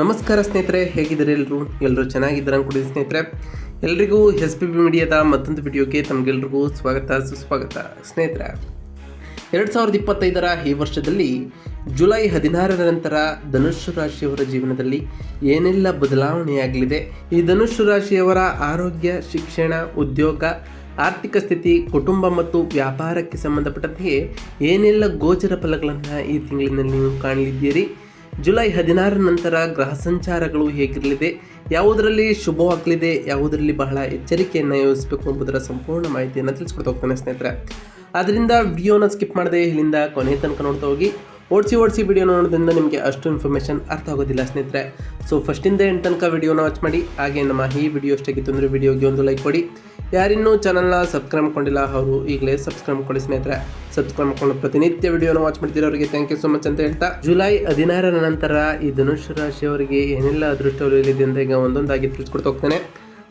ನಮಸ್ಕಾರ ಸ್ನೇಹಿತರೆ, ಹೇಗಿದ್ದಾರೆ ಎಲ್ಲರೂ ಎಲ್ಲರೂ ಚೆನ್ನಾಗಿದ್ದಾರೆ ಅಂದ್ಕೊಡಿ ಸ್ನೇಹಿತರೆ. ಎಲ್ರಿಗೂ ಎಸ್ ಪಿ ಬಿ ಮೀಡಿಯಾದ ಮತ್ತೊಂದು ವಿಡಿಯೋಗೆ ತಮಗೆಲ್ರಿಗೂ ಸ್ವಾಗತ, ಸುಸ್ವಾಗತ. ಸ್ನೇಹಿತರೆ, ಎರಡು ಸಾವಿರದ ಇಪ್ಪತ್ತೈದರ ಈ ವರ್ಷದಲ್ಲಿ ಜುಲೈ ಹದಿನಾರರ ನಂತರ ಧನುಷ್ ರಾಶಿಯವರ ಜೀವನದಲ್ಲಿ ಏನೆಲ್ಲ ಬದಲಾವಣೆಯಾಗಲಿದೆ? ಈ ಧನುಷ್ ರಾಶಿಯವರ ಆರೋಗ್ಯ, ಶಿಕ್ಷಣ, ಉದ್ಯೋಗ, ಆರ್ಥಿಕ ಸ್ಥಿತಿ, ಕುಟುಂಬ ಮತ್ತು ವ್ಯಾಪಾರಕ್ಕೆ ಸಂಬಂಧಪಟ್ಟಂತೆಯೇ ಏನೆಲ್ಲ ಗೋಚರ ಫಲಗಳನ್ನು ಈ ತಿಂಗಳಿನಲ್ಲಿ ನೀವು ಕಾಣಲಿದ್ದೀರಿ? ಜುಲೈ ಹದಿನಾರರ ನಂತರ ಗ್ರಹ ಸಂಚಾರಗಳು ಹೇಗಿರಲಿದೆ ಯಾವುದರಲ್ಲಿ ಶುಭವಾಗಲಿದೆ, ಯಾವುದರಲ್ಲಿ ಬಹಳ ಎಚ್ಚರಿಕೆಯನ್ನು ಯೋಜಿಸಬೇಕು ಎಂಬುದರ ಸಂಪೂರ್ಣ ಮಾಹಿತಿಯನ್ನು ತಿಳಿಸ್ಕೊಡ್ತಾ ಹೋಗ್ತಾನೆ ಸ್ನೇಹಿತರೆ. ಆದ್ದರಿಂದ ವಿಡಿಯೋನ ಸ್ಕಿಪ್ ಮಾಡದೆ ಇಲ್ಲಿಂದ ಕೊನೆ ತನಕ ನೋಡ್ತಾ ಹೋಗಿ. ಓಡಿಸಿ ಓಡಿಸಿ ವಿಡಿಯೋ ನೋಡೋದ್ರಿಂದ ನಿಮಗೆ ಅಷ್ಟು ಇನ್ಫಾರ್ಮೇಷನ್ ಅರ್ಥ ಆಗೋದಿಲ್ಲ ಸ್ನೇಹಿತರೆ. ಸೊ ಫಸ್ಟಿಂದ ಎಂಟು ತನಕ ವಿಡಿಯೋನ ವಾಚ್ ಮಾಡಿ, ಹಾಗೆ ನಮ್ಮ ಈ ವಿಡಿಯೋ ಎಷ್ಟಾಗಿತ್ತು ಅಂದರೆ ವಿಡಿಯೋಗೆ ಒಂದು ಲೈಕ್ ಕೊಡಿ. ಯಾರಿನ್ನೂ ಚಾನಲ್ನ ಸಬ್ಸ್ಕ್ರೈಬ್ ಮಾಡ್ಕೊಂಡಿಲ್ಲ, ಅವರು ಈಗಲೇ ಸಬ್ಸ್ಕ್ರೈಬ್ ಕೊಡಿ ಸ್ನೇಹಿತರೆ. ಸಬ್ಸ್ಕ್ರೈಬ್ ಮಾಡ್ಕೊಂಡು ಪ್ರತಿನಿತ್ಯ ವಿಡಿಯೋನ ವಾಚ್ ಮಾಡ್ತಿರೋರಿಗೆ ಥ್ಯಾಂಕ್ ಯು ಸೊ ಮಚ್ ಅಂತ ಹೇಳ್ತಾ. ಜುಲೈ ಹದಿನಾರರ ನಂತರ ಈ ಧನುಷ್ ರಾಶಿಯವರಿಗೆ ಏನೆಲ್ಲ ಅದೃಷ್ಟ ಇಲ್ಲಿದೆ ಅಂತ ಈಗ ಒಂದೊಂದಾಗಿ ತಿಳಿಸ್ಕೊಡ್ತಾ ಹೋಗ್ತೇನೆ.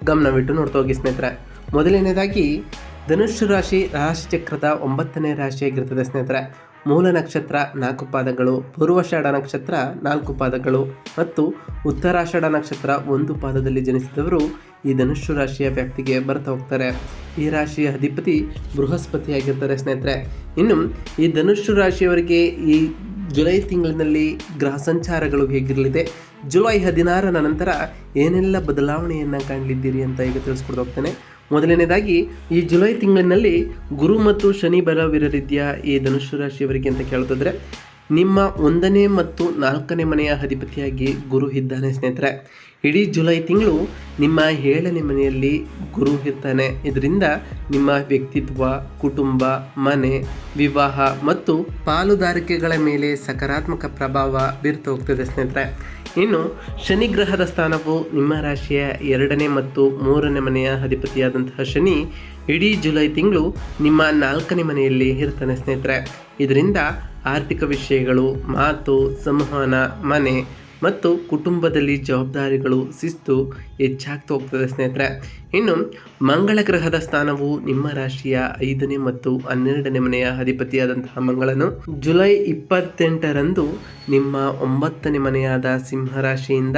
ಗಮನವಿಟ್ಟು ನೋಡ್ತಾ ಹೋಗಿ ಸ್ನೇಹಿತರೆ. ಮೊದಲನೇದಾಗಿ, ಧನುಷ್ ರಾಶಿ ರಾಶಿ ಚಕ್ರದ ಒಂಬತ್ತನೇ ರಾಶಿಯಾಗಿರ್ತದೆ ಸ್ನೇಹಿತರೆ. ಮೂಲ ನಕ್ಷತ್ರ ನಾಲ್ಕು ಪಾದಗಳು ಪೂರ್ವಾಷಾಢ ನಕ್ಷತ್ರ ನಾಲ್ಕು ಪಾದಗಳು ಮತ್ತು ಉತ್ತರಾಷಾಢ ನಕ್ಷತ್ರ ಒಂದು ಪಾದದಲ್ಲಿ ಜನಿಸಿದವರು ಈ ಧನುಷು ರಾಶಿಯ ವ್ಯಕ್ತಿಗೆ ಬರ್ತಾ ಹೋಗ್ತಾರೆ. ಈ ರಾಶಿಯ ಅಧಿಪತಿ ಬೃಹಸ್ಪತಿಯಾಗಿರ್ತಾರೆ ಸ್ನೇಹಿತರೆ. ಇನ್ನು ಈ ಧನುಷು ರಾಶಿಯವರಿಗೆ ಈ ಜುಲೈ ತಿಂಗಳಿನಲ್ಲಿ ಗ್ರಹ ಸಂಚಾರಗಳು ಹೇಗಿರಲಿದೆ, ಜುಲೈ ಹದಿನಾರರ ನಂತರ ಏನೆಲ್ಲ ಬದಲಾವಣೆಯನ್ನು ಕಾಣಲಿದ್ದೀರಿ ಅಂತ ಈಗ ತಿಳಿಸ್ಕೊಡ್ತಾ ಹೋಗ್ತೇನೆ. ಮೊದಲನೇದಾಗಿ, ಈ ಜುಲೈ ತಿಂಗಳಿನಲ್ಲಿ ಗುರು ಮತ್ತು ಶನಿ ಬಲವಿರಲಿದೆಯಾ ಈ ಧನುಷು ರಾಶಿಯವರಿಗೆ ಅಂತ ಕೇಳ್ತಿದ್ರೆ ನಿಮ್ಮ ಒಂದನೇ ಮತ್ತು ನಾಲ್ಕನೇ ಮನೆಯ ಅಧಿಪತಿಯಾಗಿ ಗುರು ಇದ್ದಾನೆ ಸ್ನೇಹಿತರೆ. ಇಡೀ ಜುಲೈ ತಿಂಗಳು ನಿಮ್ಮ ಏಳನೇ ಮನೆಯಲ್ಲಿ ಗುರು ಇರ್ತಾನೆ. ಇದರಿಂದ ನಿಮ್ಮ ವ್ಯಕ್ತಿತ್ವ, ಕುಟುಂಬ, ಮನೆ, ವಿವಾಹ ಮತ್ತು ಪಾಲುದಾರಿಕೆಗಳ ಮೇಲೆ ಸಕಾರಾತ್ಮಕ ಪ್ರಭಾವ ಬೀರ್ತು ಹೋಗ್ತದೆ ಸ್ನೇಹಿತರೆ. ಇನ್ನು ಶನಿ ಗ್ರಹದ ಸ್ಥಾನವು ನಿಮ್ಮ ರಾಶಿಯ ಎರಡನೇ ಮತ್ತು ಮೂರನೇ ಮನೆಯ ಅಧಿಪತಿಯಾದಂತಹ ಶನಿ ಇಡೀ ಜುಲೈ ತಿಂಗಳು ನಿಮ್ಮ ನಾಲ್ಕನೇ ಮನೆಯಲ್ಲಿ ಇರ್ತಾನೆ ಸ್ನೇಹಿತರೆ. ಇದರಿಂದ ಆರ್ಥಿಕ ವಿಷಯಗಳು, ಮಾತು, ಸಂವಹನ, ಮನೆ ಮತ್ತು ಕುಟುಂಬದಲ್ಲಿ ಜವಾಬ್ದಾರಿಗಳು ಶಿಸ್ತು ಹೆಚ್ಚಾಗ್ತಾ ಹೋಗ್ತದೆ ಸ್ನೇಹಿತರೆ. ಇನ್ನು ಮಂಗಳ ಗ್ರಹದ ಸ್ಥಾನವು ನಿಮ್ಮ ರಾಶಿಯ ಐದನೇ ಮತ್ತು ಹನ್ನೆರಡನೇ ಮನೆಯ ಅಧಿಪತಿಯಾದಂತಹ ಮಂಗಳನು. ಜುಲೈ ಇಪ್ಪತ್ತೆಂಟರಂದು ನಿಮ್ಮ ಒಂಬತ್ತನೇ ಮನೆಯಾದ ಸಿಂಹರಾಶಿಯಿಂದ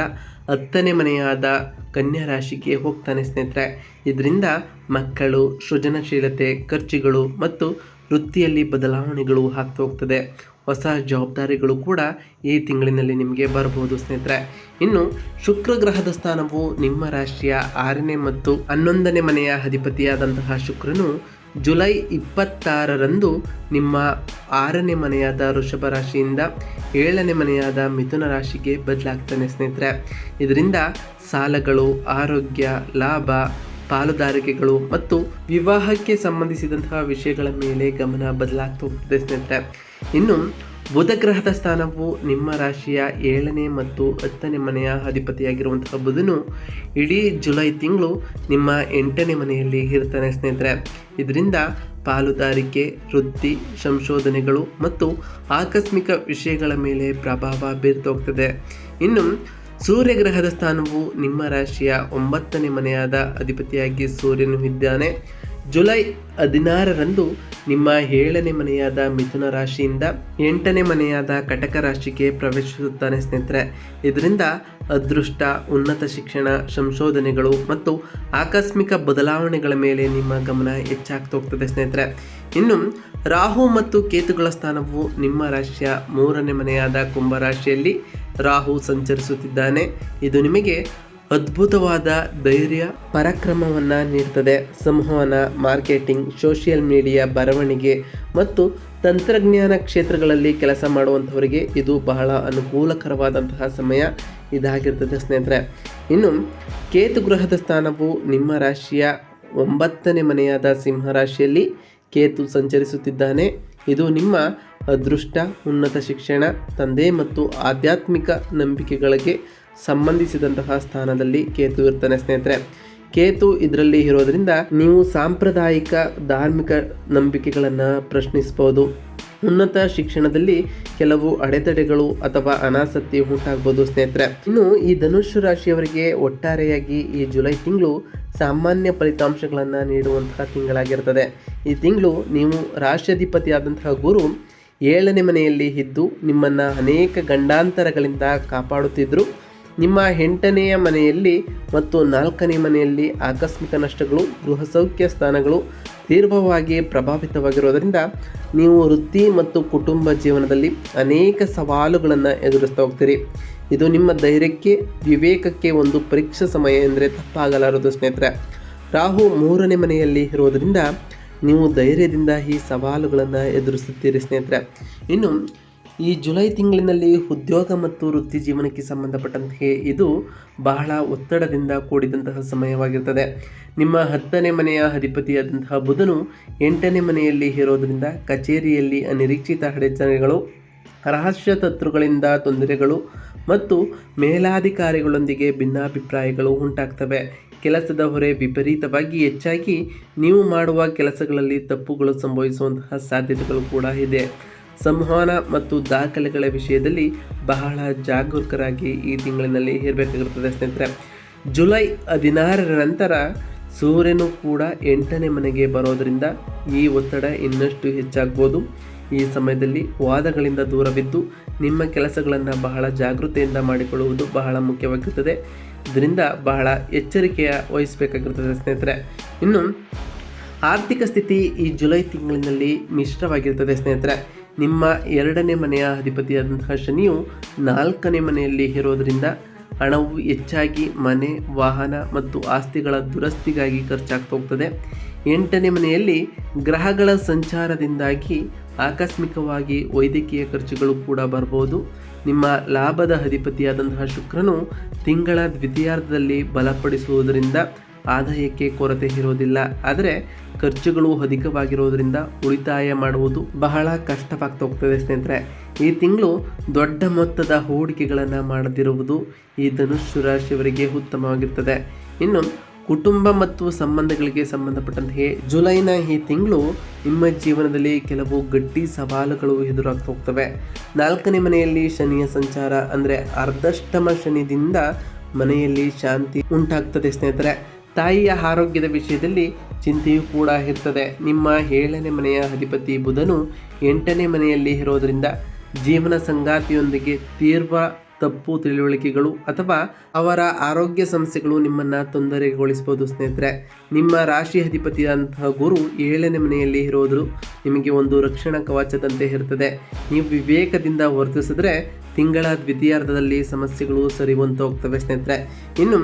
ಹತ್ತನೇ ಮನೆಯಾದ ಕನ್ಯಾ ರಾಶಿಗೆ ಹೋಗ್ತಾನೆ ಸ್ನೇಹಿತರೆ. ಇದರಿಂದ ಮಕ್ಕಳು ಸೃಜನಶೀಲತೆ, ಖರ್ಚುಗಳು ಮತ್ತು ವೃತ್ತಿಯಲ್ಲಿ ಬದಲಾವಣೆಗಳು ಆಗ್ತಾ ಹೋಗ್ತದೆ. ಹೊಸ ಜವಾಬ್ದಾರಿಗಳು ಕೂಡ ಈ ತಿಂಗಳಿನಲ್ಲಿ ನಿಮಗೆ ಬರಬಹುದು ಸ್ನೇಹಿತರೆ. ಇನ್ನು ಶುಕ್ರ ಗ್ರಹದ ಸ್ಥಾನವು ನಿಮ್ಮ ರಾಶಿಯ ಆರನೇ ಮತ್ತು ಹನ್ನೊಂದನೇ ಮನೆಯ ಅಧಿಪತಿಯಾದಂತಹ ಶುಕ್ರನು ಜುಲೈ ಇಪ್ಪತ್ತಾರರಂದು ನಿಮ್ಮ ಆರನೇ ಮನೆಯಾದ ವೃಷಭ ರಾಶಿಯಿಂದ ಏಳನೇ ಮನೆಯಾದ ಮಿಥುನ ರಾಶಿಗೆ ಬದಲಾಗ್ತಾನೆ ಸ್ನೇಹಿತರೆ. ಇದರಿಂದ ಸಾಲಗಳು, ಆರೋಗ್ಯ, ಲಾಭ ಪಾಲುದಾರಿಕೆಗಳು ಮತ್ತು ವಿವಾಹಕ್ಕೆ ಸಂಬಂಧಿಸಿದಂತಹ ವಿಷಯಗಳ ಮೇಲೆ ಗಮನ ಬದಲಾಗ್ತಾ ಹೋಗ್ತದೆ ಸ್ನೇಹಿತರೆ ಇನ್ನು ಬುಧಗ್ರಹದ ಸ್ಥಾನವು ನಿಮ್ಮ ರಾಶಿಯ ಏಳನೇ ಮತ್ತು ಹತ್ತನೇ ಮನೆಯ ಅಧಿಪತಿಯಾಗಿರುವಂತಹ ಬುಧನು ಇಡೀ ಜುಲೈ ತಿಂಗಳು ನಿಮ್ಮ ಎಂಟನೇ ಮನೆಯಲ್ಲಿ ಇರ್ತಾನೆ ಸ್ನೇಹಿತರೆ. ಇದರಿಂದ ಪಾಲುದಾರಿಕೆ, ವೃತ್ತಿ, ಸಂಶೋಧನೆಗಳು ಮತ್ತು ಆಕಸ್ಮಿಕ ವಿಷಯಗಳ ಮೇಲೆ ಪ್ರಭಾವ ಬೀರ್ತೋಗ್ತದೆ ಇನ್ನು ಸೂರ್ಯಗ್ರಹದ ಸ್ಥಾನವು ನಿಮ್ಮ ರಾಶಿಯ ಒಂಬತ್ತನೇ ಮನೆಯಾದ ಅಧಿಪತಿಯಾಗಿ ಸೂರ್ಯನು ಇದ್ದಾನೆ. ಜುಲೈ ಹದಿನಾರರಂದು ನಿಮ್ಮ ಏಳನೇ ಮನೆಯಾದ ಮಿಥುನ ರಾಶಿಯಿಂದ ಎಂಟನೇ ಮನೆಯಾದ ಕಟಕ ರಾಶಿಗೆ ಪ್ರವೇಶಿಸುತ್ತಾನೆ ಸ್ನೇಹಿತರೆ. ಇದರಿಂದ ಅದೃಷ್ಟ, ಉನ್ನತ ಶಿಕ್ಷಣ, ಸಂಶೋಧನೆಗಳು ಮತ್ತು ಆಕಸ್ಮಿಕ ಬದಲಾವಣೆಗಳ ಮೇಲೆ ನಿಮ್ಮ ಗಮನ ಹೆಚ್ಚಾಗ್ತಾ ಹೋಗ್ತದೆ ಸ್ನೇಹಿತರೆ. ಇನ್ನು ರಾಹು ಮತ್ತು ಕೇತುಗಳ ಸ್ಥಾನವು ನಿಮ್ಮ ರಾಶಿಯ ಮೂರನೇ ಮನೆಯಾದ ಕುಂಭರಾಶಿಯಲ್ಲಿ ರಾಹು ಸಂಚರಿಸುತ್ತಿದ್ದಾನೆ. ಇದು ನಿಮಗೆ ಅದ್ಭುತವಾದ ಧೈರ್ಯ, ಪರಾಕ್ರಮವನ್ನು ನೀಡುತ್ತದೆ ಸಂವಹನ, ಮಾರ್ಕೆಟಿಂಗ್, ಸೋಷಿಯಲ್ ಮೀಡಿಯಾ ಬರವಣಿಗೆ ಮತ್ತು ತಂತ್ರಜ್ಞಾನ ಕ್ಷೇತ್ರಗಳಲ್ಲಿ ಕೆಲಸ ಮಾಡುವಂಥವರಿಗೆ ಇದು ಬಹಳ ಅನುಕೂಲಕರವಾದಂತಹ ಸಮಯ. ಇದಾಗಿರ್ತದೆ ಸ್ನೇಹಿತರೆ. ಇನ್ನು ಕೇತು ಗ್ರಹದ ಸ್ಥಾನವು ನಿಮ್ಮ ರಾಶಿಯ ಒಂಬತ್ತನೇ ಮನೆಯಾದ ಸಿಂಹ ರಾಶಿಯಲ್ಲಿ ಕೇತು ಸಂಚರಿಸುತ್ತಿದ್ದಾನೆ. ಇದು ನಿಮ್ಮ ಅದೃಷ್ಟ, ಉನ್ನತ ಶಿಕ್ಷಣ, ತಂದೆ ಮತ್ತು ಆಧ್ಯಾತ್ಮಿಕ ನಂಬಿಕೆಗಳಿಗೆ ಸಂಬಂಧಿಸಿದಂತಹ ಸ್ಥಾನದಲ್ಲಿ ಕೇತು ಇರ್ತಾನೆ ಸ್ನೇಹಿತರೆ. ಕೇತು ಇದರಲ್ಲಿ ಇರೋದರಿಂದ ನೀವು ಸಾಂಪ್ರದಾಯಿಕ ಧಾರ್ಮಿಕ ನಂಬಿಕೆಗಳನ್ನು ಪ್ರಶ್ನಿಸ್ಬೋದು. ಉನ್ನತ ಶಿಕ್ಷಣದಲ್ಲಿ ಕೆಲವು ಅಡೆತಡೆಗಳು ಅಥವಾ ಅನಾಸಕ್ತಿ ಉಂಟಾಗ್ಬೋದು ಸ್ನೇಹಿತರೆ. ಇನ್ನು ಈ ಧನುಷ್ಯ ರಾಶಿಯವರಿಗೆ ಒಟ್ಟಾರೆಯಾಗಿ ಈ ಜುಲೈ ತಿಂಗಳು ಸಾಮಾನ್ಯ ಫಲಿತಾಂಶಗಳನ್ನು ನೀಡುವಂತಹ ತಿಂಗಳಾಗಿರ್ತದೆ. ಈ ತಿಂಗಳು ನೀವು ರಾಷ್ಟ್ರಾಧಿಪತಿಯಾದಂತಹ ಗುರು ಏಳನೇ ಮನೆಯಲ್ಲಿ ಇದ್ದು ನಿಮ್ಮನ್ನು ಅನೇಕ ಗಂಡಾಂತರಗಳಿಂದ ಕಾಪಾಡುತ್ತಿದ್ದರು ನಿಮ್ಮ ಎಂಟನೆಯ ಮನೆಯಲ್ಲಿ ಮತ್ತು ನಾಲ್ಕನೇ ಮನೆಯಲ್ಲಿ ಆಕಸ್ಮಿಕ ನಷ್ಟಗಳು, ಗೃಹ ಸೌಖ್ಯ ಸ್ಥಾನಗಳು ತೀವ್ರವಾಗಿ ಪ್ರಭಾವಿತವಾಗಿರೋದರಿಂದ ನೀವು ವೃತ್ತಿ ಮತ್ತು ಕುಟುಂಬ ಜೀವನದಲ್ಲಿ ಅನೇಕ ಸವಾಲುಗಳನ್ನು ಎದುರಿಸ್ತಾ ಹೋಗ್ತೀರಿ. ಇದು ನಿಮ್ಮ ಧೈರ್ಯಕ್ಕೆ, ವಿವೇಕಕ್ಕೆ ಒಂದು ಪರೀಕ್ಷಾ ಸಮಯ ಎಂದರೆ ತಪ್ಪಾಗಲಾರದು ಸ್ನೇಹಿತರೆ. ರಾಹು ಮೂರನೇ ಮನೆಯಲ್ಲಿ ಇರೋದರಿಂದ ನೀವು ಧೈರ್ಯದಿಂದ ಈ ಸವಾಲುಗಳನ್ನು ಎದುರಿಸುತ್ತೀರಿ ಸ್ನೇಹಿತರೆ. ಇನ್ನು, ಈ ಜುಲೈ ತಿಂಗಳಿನಲ್ಲಿ ಉದ್ಯೋಗ ಮತ್ತು ವೃತ್ತಿ ಜೀವನಕ್ಕೆ ಸಂಬಂಧಪಟ್ಟಂತೆ ಇದು ಬಹಳ ಒತ್ತಡದಿಂದ ಕೂಡಿದಂತಹ ಸಮಯವಾಗಿರ್ತದೆ. ನಿಮ್ಮ ಹತ್ತನೇ ಮನೆಯ ಅಧಿಪತಿಯಾದಂತಹ ಬುಧನು ಎಂಟನೇ ಮನೆಯಲ್ಲಿ ಇರೋದರಿಂದ ಕಚೇರಿಯಲ್ಲಿ ಅನಿರೀಕ್ಷಿತ ಅಡೆಚಣೆಗಳು, ರಹಸ್ಯ ತತ್ವಗಳಿಂದ ತೊಂದರೆಗಳು ಮತ್ತು ಮೇಲಾಧಿಕಾರಿಗಳೊಂದಿಗೆ ಭಿನ್ನಾಭಿಪ್ರಾಯಗಳು ಉಂಟಾಗ್ತವೆ. ಕೆಲಸದ ಹೊರೆ ವಿಪರೀತವಾಗಿ ಹೆಚ್ಚಾಗಿ ನೀವು ಮಾಡುವ ಕೆಲಸಗಳಲ್ಲಿ ತಪ್ಪುಗಳು ಸಂಭವಿಸುವಂತಹ ಸಾಧ್ಯತೆಗಳು ಕೂಡ ಇದೆ. ಸಂವಹನ ಮತ್ತು ದಾಖಲೆಗಳ ವಿಷಯದಲ್ಲಿ ಬಹಳ ಜಾಗರೂಕರಾಗಿ ಈ ತಿಂಗಳಿನಲ್ಲಿ ಇರಬೇಕಾಗಿರ್ತದೆ ಸ್ನೇಹಿತರೆ. ಜುಲೈ ಹದಿನಾರರ ನಂತರ ಸೂರ್ಯನು ಕೂಡ ಎಂಟನೇ ಮನೆಗೆ ಬರೋದರಿಂದ ಈ ಒತ್ತಡ ಇನ್ನಷ್ಟು ಹೆಚ್ಚಾಗ್ಬೋದು. ಈ ಸಮಯದಲ್ಲಿ ವಾದಗಳಿಂದ ದೂರವಿದ್ದು ನಿಮ್ಮ ಕೆಲಸಗಳನ್ನು ಬಹಳ ಜಾಗೃತೆಯಿಂದ ಮಾಡಿಕೊಳ್ಳುವುದು ಬಹಳ ಮುಖ್ಯವಾಗಿರುತ್ತದೆ ಇದರಿಂದ ಬಹಳ ಎಚ್ಚರಿಕೆಯ ವಹಿಸಬೇಕಾಗಿರ್ತದೆ ಸ್ನೇಹಿತರೆ. ಇನ್ನು ಆರ್ಥಿಕ ಸ್ಥಿತಿ ಈ ಜುಲೈ ತಿಂಗಳಿನಲ್ಲಿ ಮಿಶ್ರವಾಗಿರ್ತದೆ ಸ್ನೇಹಿತರೆ. ನಿಮ್ಮ ಎರಡನೇ ಮನೆಯ ಅಧಿಪತಿಯಾದಂತಹ ಶನಿಯು ನಾಲ್ಕನೇ ಮನೆಯಲ್ಲಿ ಇರೋದರಿಂದ ಹಣವು ಹೆಚ್ಚಾಗಿ ಮನೆ, ವಾಹನ ಮತ್ತು ಆಸ್ತಿಗಳ ದುರಸ್ತಿಗಾಗಿ ಖರ್ಚಾಗ್ತಾ ಹೋಗ್ತದೆ. ಎಂಟನೇ ಮನೆಯಲ್ಲಿ ಗ್ರಹಗಳ ಸಂಚಾರದಿಂದಾಗಿ ಆಕಸ್ಮಿಕವಾಗಿ ವೈದ್ಯಕೀಯ ಖರ್ಚುಗಳು ಕೂಡ ಬರ್ಬೋದು. ನಿಮ್ಮ ಲಾಭದ ಅಧಿಪತಿಯಾದಂತಹ ಶುಕ್ರನು ತಿಂಗಳ ದ್ವಿತೀಯಾರ್ಧದಲ್ಲಿ ಬಲಪಡಿಸುವುದರಿಂದ ಆದಾಯಕ್ಕೆ ಕೊರತೆ ಇರೋದಿಲ್ಲ. ಆದರೆ ಖರ್ಚುಗಳು ಅಧಿಕವಾಗಿರೋದ್ರಿಂದ ಉಳಿತಾಯ ಮಾಡುವುದು ಬಹಳ ಕಷ್ಟವಾಗ್ತಾ ಹೋಗ್ತದೆ ಸ್ನೇಹಿತರೆ. ಈ ತಿಂಗಳು ದೊಡ್ಡ ಮೊತ್ತದ ಹೂಡಿಕೆಗಳನ್ನು ಮಾಡದಿರುವುದು ಈ ಧನುಷ್ಯ ರಾಶಿಯವರಿಗೆ ಉತ್ತಮವಾಗಿರ್ತದೆ. ಇನ್ನು ಕುಟುಂಬ ಮತ್ತು ಸಂಬಂಧಗಳಿಗೆ ಸಂಬಂಧಪಟ್ಟಂತೆ ಜುಲೈನ ಈ ತಿಂಗಳು ನಿಮ್ಮ ಜೀವನದಲ್ಲಿ ಕೆಲವು ಗಟ್ಟಿ ಸವಾಲುಗಳು ಎದುರಾಗ್ತಾ ಹೋಗ್ತವೆ. ನಾಲ್ಕನೇ ಮನೆಯಲ್ಲಿ ಶನಿಯ ಸಂಚಾರ ಅಂದರೆ ಅರ್ಧಷ್ಟಮ ಶನಿದಿಂದ ಮನೆಯಲ್ಲಿ ಶಾಂತಿ ಉಂಟಾಗ್ತದೆ ಸ್ನೇಹಿತರೆ. ತಾಯಿಯ ಆರೋಗ್ಯದ ವಿಷಯದಲ್ಲಿ ಚಿಂತೆಯೂ ಕೂಡ ಇರ್ತದೆ. ನಿಮ್ಮ ಏಳನೇ ಮನೆಯ ಅಧಿಪತಿ ಬುಧನು ಎಂಟನೇ ಮನೆಯಲ್ಲಿ ಇರೋದರಿಂದ ಜೀವನ ಸಂಗಾತಿಯೊಂದಿಗೆ ತೀವ್ರ ತಪ್ಪು ತಿಳುವಳಿಕೆಗಳು ಅಥವಾ ಅವರ ಆರೋಗ್ಯ ಸಮಸ್ಯೆಗಳು ನಿಮ್ಮನ್ನು ತೊಂದರೆಗೊಳಿಸಬಹುದು ಸ್ನೇಹಿತರೆ. ನಿಮ್ಮ ರಾಶಿ ಅಧಿಪತಿಯಾದಂತಹ ಗುರು ಏಳನೇ ಮನೆಯಲ್ಲಿ ಇರೋದು ನಿಮಗೆ ಒಂದು ರಕ್ಷಣಾ ಕವಚದಂತೆ ಇರ್ತದೆ. ನೀವು ವಿವೇಕದಿಂದ ವರ್ತಿಸಿದ್ರೆ ತಿಂಗಳ ದ್ವಿತೀಯಾರ್ಧದಲ್ಲಿ ಸಮಸ್ಯೆಗಳು ಸರಿವಂತ ಹೋಗ್ತವೆ ಸ್ನೇಹಿತರೆ. ಇನ್ನು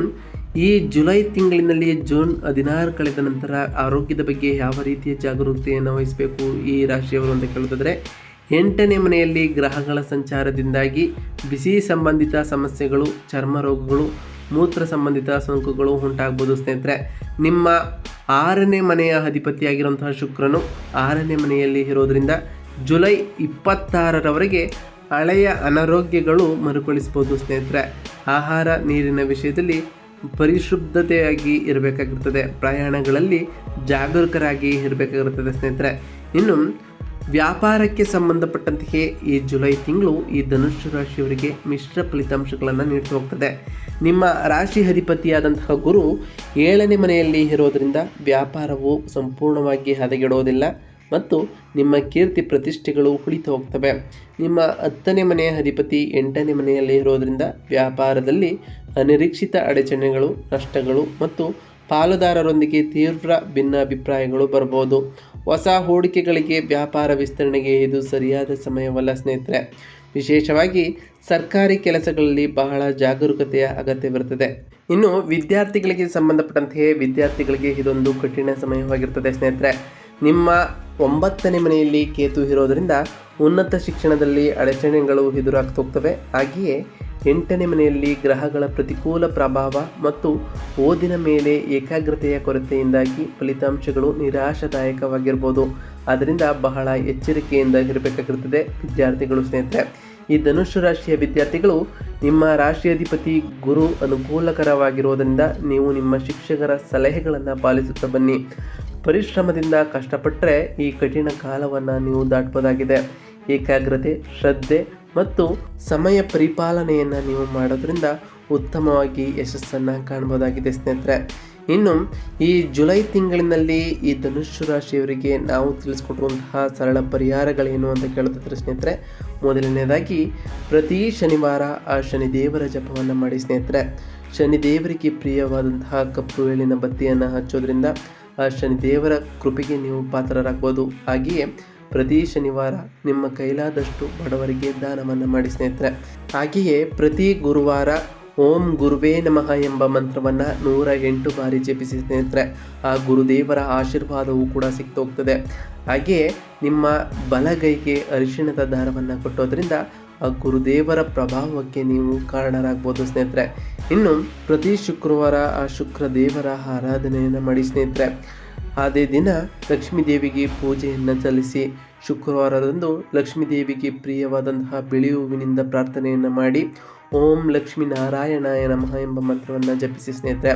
ಈ ಜುಲೈ ತಿಂಗಳಿನಲ್ಲಿ ಜೂನ್ ಹದಿನಾರು ಕಳೆದ ನಂತರ ಆರೋಗ್ಯದ ಬಗ್ಗೆ ಯಾವ ರೀತಿಯ ಜಾಗರೂಕತೆಯನ್ನು ವಹಿಸಬೇಕು ಈ ರಾಶಿಯವರು ಅಂತ ಕೇಳೋದಾದರೆ ಎಂಟನೇ ಮನೆಯಲ್ಲಿ ಗ್ರಹಗಳ ಸಂಚಾರದಿಂದಾಗಿ ಬಿಸಿ ಸಂಬಂಧಿತ ಸಮಸ್ಯೆಗಳು, ಚರ್ಮ ರೋಗಗಳು, ಮೂತ್ರ ಸಂಬಂಧಿತ ಸೋಂಕುಗಳು ಉಂಟಾಗ್ಬೋದು ಸ್ನೇಹಿತರೆ. ನಿಮ್ಮ ಆರನೇ ಮನೆಯ ಅಧಿಪತಿಯಾಗಿರುವಂತಹ ಶುಕ್ರನು ಆರನೇ ಮನೆಯಲ್ಲಿ ಇರೋದರಿಂದ ಜುಲೈ ಇಪ್ಪತ್ತಾರರವರೆಗೆ ಹಳೆಯ ಅನಾರೋಗ್ಯಗಳು ಮರುಕಳಿಸ್ಬೋದು ಸ್ನೇಹಿತರೆ. ಆಹಾರ ನೀರಿನ ವಿಷಯದಲ್ಲಿ ಪರಿಶುದ್ಧತೆಯಾಗಿ ಇರಬೇಕಾಗಿರ್ತದೆ. ಪ್ರಯಾಣಗಳಲ್ಲಿ ಜಾಗರೂಕರಾಗಿ ಇರಬೇಕಾಗಿರ್ತದೆ ಸ್ನೇಹಿತರೆ. ಇನ್ನು ವ್ಯಾಪಾರಕ್ಕೆ ಸಂಬಂಧಪಟ್ಟಂತೆಯೇ ಈ ಜುಲೈ ತಿಂಗಳು ಈ ಧನುಷ್ಯ ರಾಶಿಯವರಿಗೆ ಮಿಶ್ರ ಫಲಿತಾಂಶಗಳನ್ನು ನೀಡ್ತಾ ಹೋಗ್ತದೆ. ನಿಮ್ಮ ರಾಶಿ ಅಧಿಪತಿಯಾದಂತಹ ಗುರು ಏಳನೇ ಮನೆಯಲ್ಲಿ ಇರೋದರಿಂದ ವ್ಯಾಪಾರವು ಸಂಪೂರ್ಣವಾಗಿ ಹದಗೆಡೋದಿಲ್ಲ ಮತ್ತು ನಿಮ್ಮ ಕೀರ್ತಿ ಪ್ರತಿಷ್ಠೆಗಳು ಉಳಿತು ಹೋಗ್ತವೆ. ನಿಮ್ಮ ಹತ್ತನೇ ಮನೆಯ ಅಧಿಪತಿ ಎಂಟನೇ ಮನೆಯಲ್ಲಿ ಇರೋದರಿಂದ ವ್ಯಾಪಾರದಲ್ಲಿ ಅನಿರೀಕ್ಷಿತ ಅಡಚಣೆಗಳು, ನಷ್ಟಗಳು ಮತ್ತು ಪಾಲುದಾರರೊಂದಿಗೆ ತೀವ್ರ ಭಿನ್ನಾಭಿಪ್ರಾಯಗಳು ಬರಬಹುದು ಹೊಸ ಹೂಡಿಕೆಗಳಿಗೆ ವ್ಯಾಪಾರ ವಿಸ್ತರಣೆಗೆ ಇದು ಸರಿಯಾದ ಸಮಯವಲ್ಲ, ಸ್ನೇಹಿತರೆ. ವಿಶೇಷವಾಗಿ ಸರ್ಕಾರಿ ಕೆಲಸಗಳಲ್ಲಿ ಬಹಳ ಜಾಗರೂಕತೆಯ ಅಗತ್ಯವಿರುತ್ತದೆ ಇನ್ನು ವಿದ್ಯಾರ್ಥಿಗಳಿಗೆ ಸಂಬಂಧಪಟ್ಟಂತೆಯೇ ವಿದ್ಯಾರ್ಥಿಗಳಿಗೆ ಇದೊಂದು ಕಠಿಣ ಸಮಯವಾಗಿರ್ತದೆ ಸ್ನೇಹಿತರೆ. ನಿಮ್ಮ ಒಂಬತ್ತನೇ ಮನೆಯಲ್ಲಿ ಕೇತು ಇರೋದರಿಂದ ಉನ್ನತ ಶಿಕ್ಷಣದಲ್ಲಿ ಅಡಚಣೆಗಳು ಎದುರಾಗ್ತೋಗ್ತವೆ ಹಾಗೆಯೇ ಎಂಟನೇ ಮನೆಯಲ್ಲಿ ಗ್ರಹಗಳ ಪ್ರತಿಕೂಲ ಪ್ರಭಾವ ಮತ್ತು ಓದಿನ ಮೇಲೆ ಏಕಾಗ್ರತೆಯ ಕೊರತೆಯಿಂದಾಗಿ ಫಲಿತಾಂಶಗಳು ನಿರಾಶಾದಾಯಕವಾಗಿರ್ಬೋದು. ಅದರಿಂದ ಬಹಳ ಎಚ್ಚರಿಕೆಯಿಂದ ಇರಬೇಕಾಗಿರುತ್ತದೆ ವಿದ್ಯಾರ್ಥಿಗಳು ಸ್ನೇಹಿತರೆ. ಈ ಧನುಷ್ಯ ರಾಶಿಯ ವಿದ್ಯಾರ್ಥಿಗಳು ನಿಮ್ಮ ರಾಶಿಯಾಧಿಪತಿ ಗುರು ಅನುಕೂಲಕರವಾಗಿರುವುದರಿಂದ ನೀವು ನಿಮ್ಮ ಶಿಕ್ಷಕರ ಸಲಹೆಗಳನ್ನು ಪಾಲಿಸುತ್ತಾ ಬನ್ನಿ. ಪರಿಶ್ರಮದಿಂದ ಕಷ್ಟಪಟ್ಟರೆ ಈ ಕಠಿಣ ಕಾಲವನ್ನು ನೀವು ದಾಟಬಹುದಾಗಿದೆ ಏಕಾಗ್ರತೆ, ಶ್ರದ್ಧೆ ಮತ್ತು ಸಮಯ ಪರಿಪಾಲನೆಯನ್ನು ನೀವು ಮಾಡೋದ್ರಿಂದ ಉತ್ತಮವಾಗಿ ಯಶಸ್ಸನ್ನು ಕಾಣ್ಬೋದಾಗಿದೆ ಸ್ನೇಹಿತರೆ. ಇನ್ನು ಈ ಜುಲೈ ತಿಂಗಳಿನಲ್ಲಿ ಈ ಧನುಷ್ಯ ರಾಶಿಯವರಿಗೆ ನಾವು ತಿಳಿಸ್ಕೊಟ್ಟಿರುವಂತಹ ಸರಳ ಪರಿಹಾರಗಳೇನು ಅಂತ ಕೇಳುತ್ತಿದ್ರೆ ಸ್ನೇಹಿತರೆ, ಮೊದಲನೇದಾಗಿ ಪ್ರತಿ ಶನಿವಾರ ಆ ಶನಿದೇವರ ಜಪವನ್ನು ಮಾಡಿ ಸ್ನೇಹಿತರೆ. ಶನಿದೇವರಿಗೆ ಪ್ರಿಯವಾದಂತಹ ಕಪ್ಪು ಎಳಿನ ಬತ್ತಿಯನ್ನು ಹಚ್ಚೋದ್ರಿಂದ ಆ ಶನಿದೇವರ ಕೃಪೆಗೆ ನೀವು ಪಾತ್ರರಾಗ್ಬೋದು. ಹಾಗೆಯೇ ಪ್ರತಿ ಶನಿವಾರ ನಿಮ್ಮ ಕೈಲಾದಷ್ಟು ಬಡವರಿಗೆ ದಾನವನ್ನು ಮಾಡಿ ಸ್ನೇಹಿತರೆ. ಹಾಗೆಯೇ ಪ್ರತಿ ಗುರುವಾರ ಓಂ ಗುರುವೇ ನಮಃ ಎಂಬ ಮಂತ್ರವನ್ನು ನೂರ ಎಂಟು ಬಾರಿ ಜಪಿಸಿ ಸ್ನೇಹಿತರೆ. ಆ ಗುರುದೇವರ ಆಶೀರ್ವಾದವೂ ಕೂಡ ಸಿಕ್ತೋಗ್ತದೆ. ಹಾಗೆಯೇ ನಿಮ್ಮ ಬಲಗೈಗೆ ಅರಿಶಿಣದ ದಾರವನ್ನು ಕೊಟ್ಟೋದ್ರಿಂದ ಆ ಗುರುದೇವರ ಪ್ರಭಾವಕ್ಕೆ ನೀವು ಕಾರಣರಾಗ್ಬೋದು ಸ್ನೇಹಿತರೆ. ಇನ್ನು ಪ್ರತಿ ಶುಕ್ರವಾರ ಆ ಶುಕ್ರ ದೇವರ ಆರಾಧನೆಯನ್ನು ಮಾಡಿ ಸ್ನೇಹಿತರೆ. ಅದೇ ದಿನ ಲಕ್ಷ್ಮೀ ದೇವಿಗೆ ಪೂಜೆಯನ್ನು ಸಲ್ಲಿಸಿ ಶುಕ್ರವಾರದಂದು ಲಕ್ಷ್ಮೀ ದೇವಿಗೆ ಪ್ರಿಯವಾದಂತಹ ಬಿಳಿ ಹೂವಿನಿಂದ ಪ್ರಾರ್ಥನೆಯನ್ನು ಮಾಡಿ ಓಂ ಲಕ್ಷ್ಮೀ ನಾರಾಯಣಾಯ ನಮಃ ಎಂಬ ಮಂತ್ರವನ್ನು ಜಪಿಸಿ ಸ್ನೇಹಿತರೆ,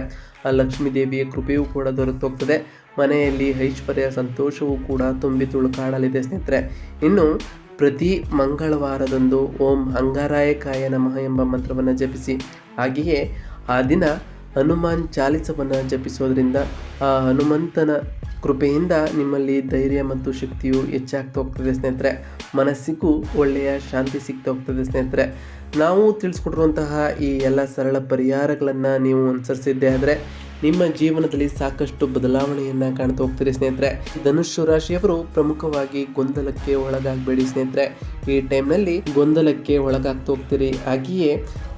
ಆ ಲಕ್ಷ್ಮೀ ದೇವಿಯ ಕೃಪೆಯೂ ಕೂಡ ದೊರೆತೋಗ್ತದೆ. ಮನೆಯಲ್ಲಿ ಐಶ್ವರ್ಯ ಸಂತೋಷವೂ ಕೂಡ ತುಂಬಿ ತುಳುಕಾಡಲಿದೆ ಸ್ನೇಹಿತರೆ. ಇನ್ನು ಪ್ರತಿ ಮಂಗಳವಾರದಂದು ಓಂ ಅಂಗಾರಾಯಕಾಯ ನಮಃ ಎಂಬ ಮಂತ್ರವನ್ನು ಜಪಿಸಿ, ಹಾಗೆಯೇ ಆ ದಿನ ಹನುಮಾನ್ ಚಾಲಿಸವನ್ನು ಜಪಿಸೋದ್ರಿಂದ ಆ ಹನುಮಂತನ ಕೃಪೆಯಿಂದ ನಿಮ್ಮಲ್ಲಿ ಧೈರ್ಯ ಮತ್ತು ಶಕ್ತಿಯು ಹೆಚ್ಚಾಗ್ತಾ ಹೋಗ್ತದೆ ಸ್ನೇಹಿತರೆ. ಮನಸ್ಸಿಗೂ ಒಳ್ಳೆಯ ಶಾಂತಿ ಸಿಗ್ತಾ ಹೋಗ್ತದೆ ಸ್ನೇಹಿತರೆ. ನಾವು ತಿಳಿಸ್ಕೊಟ್ಟಿರುವಂತಹ ಈ ಎಲ್ಲ ಸರಳ ಪರಿಹಾರಗಳನ್ನು ನೀವು ಅನುಸರಿಸಿದ್ದೆ ಆದರೆ ನಿಮ್ಮ ಜೀವನದಲ್ಲಿ ಸಾಕಷ್ಟು ಬದಲಾವಣೆಯನ್ನು ಕಾಣ್ತಾ ಹೋಗ್ತೀರಿ ಸ್ನೇಹಿತರೆ. ಧನುಷ್ಯ ರಾಶಿಯವರು ಪ್ರಮುಖವಾಗಿ ಗೊಂದಲಕ್ಕೆ ಒಳಗಾಗಬೇಡಿ ಸ್ನೇಹಿತರೆ. ಈ ಟೈಮ್ನಲ್ಲಿ ಗೊಂದಲಕ್ಕೆ ಒಳಗಾಗ್ತಾ ಹೋಗ್ತೀರಿ. ಹಾಗೆಯೇ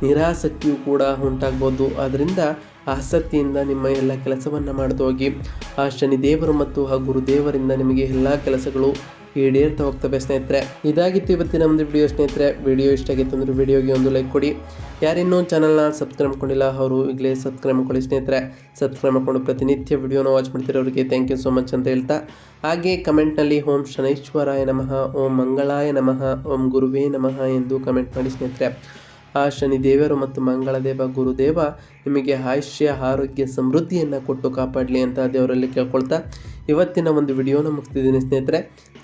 ನಿರಾಸಕ್ತಿಯು ಕೂಡ ಉಂಟಾಗ್ಬೋದು. ಅದರಿಂದ ಆಸಕ್ತಿಯಿಂದ ನಿಮ್ಮ ಎಲ್ಲ ಕೆಲಸವನ್ನು ಮಾಡ್ತಾ ಹೋಗಿ. ಆ ಶನಿದೇವರು ಮತ್ತು ಆ ಗುರುದೇವರಿಂದ ನಿಮಗೆ ಎಲ್ಲ ಕೆಲಸಗಳು ಈಡೇರ್ತಾ ಹೋಗ್ತವೆ ಸ್ನೇಹಿತರೆ. ಇದಾಗಿತ್ತು ಇವತ್ತಿನ ಒಂದು ವಿಡಿಯೋ ಸ್ನೇಹಿತರೆ. ವಿಡಿಯೋ ಇಷ್ಟ ಆಗಿತ್ತು ಅಂದರೆ ವಿಡಿಯೋಗೆ ಒಂದು ಲೈಕ್ ಕೊಡಿ. ಯಾರಿನ್ನೂ ಚಾನಲ್ನ ಸಬ್ಸ್ಕ್ರೈಬ್ ಮಾಡ್ಕೊಂಡಿಲ್ಲ, ಅವರು ಈಗಲೇ ಸಬ್ಸ್ಕ್ರೈಬ್ ಮಾಡ್ಕೊಳ್ಳಿ ಸ್ನೇಹಿತರೆ. ಸಬ್ಸ್ಕ್ರೈಬ್ ಮಾಡ್ಕೊಂಡು ಪ್ರತಿನಿತ್ಯ ವಿಡಿಯೋನ ವಾಚ್ ಮಾಡ್ತಿರೋರಿಗೆ ಥ್ಯಾಂಕ್ ಯು ಸೋ ಮಚ್ ಅಂತ ಹೇಳ್ತಾ. ಹಾಗೆ ಕಮೆಂಟ್ನಲ್ಲಿ ಓಂ ಶನೈಶ್ವರಾಯ ನಮಃ, ಓಂ ಮಂಗಳಾಯ ನಮಃ, ಓಂ ಗುರುವೇ ನಮಃ ಎಂದು ಕಮೆಂಟ್ ಮಾಡಿ ಸ್ನೇಹಿತರೆ. ಆ ಶನಿ ದೇವರು ಮತ್ತು ಮಂಗಳದೇವ ಗುರುದೇವ ನಿಮಗೆ ಆಯುಷ್ಯ, ಆರೋಗ್ಯ, ಸಮೃದ್ಧಿಯನ್ನು ಕೊಟ್ಟು ಕಾಪಾಡಲಿ ಅಂತ ದೇವರಲ್ಲಿ ಕೇಳ್ಕೊಳ್ತಾ ಇವತ್ತಿನ ಒಂದು ವಿಡಿಯೋನ ಮುಗಿಸ್ತಿದ್ದೀನಿ ಸ್ನೇಹಿತರೆ.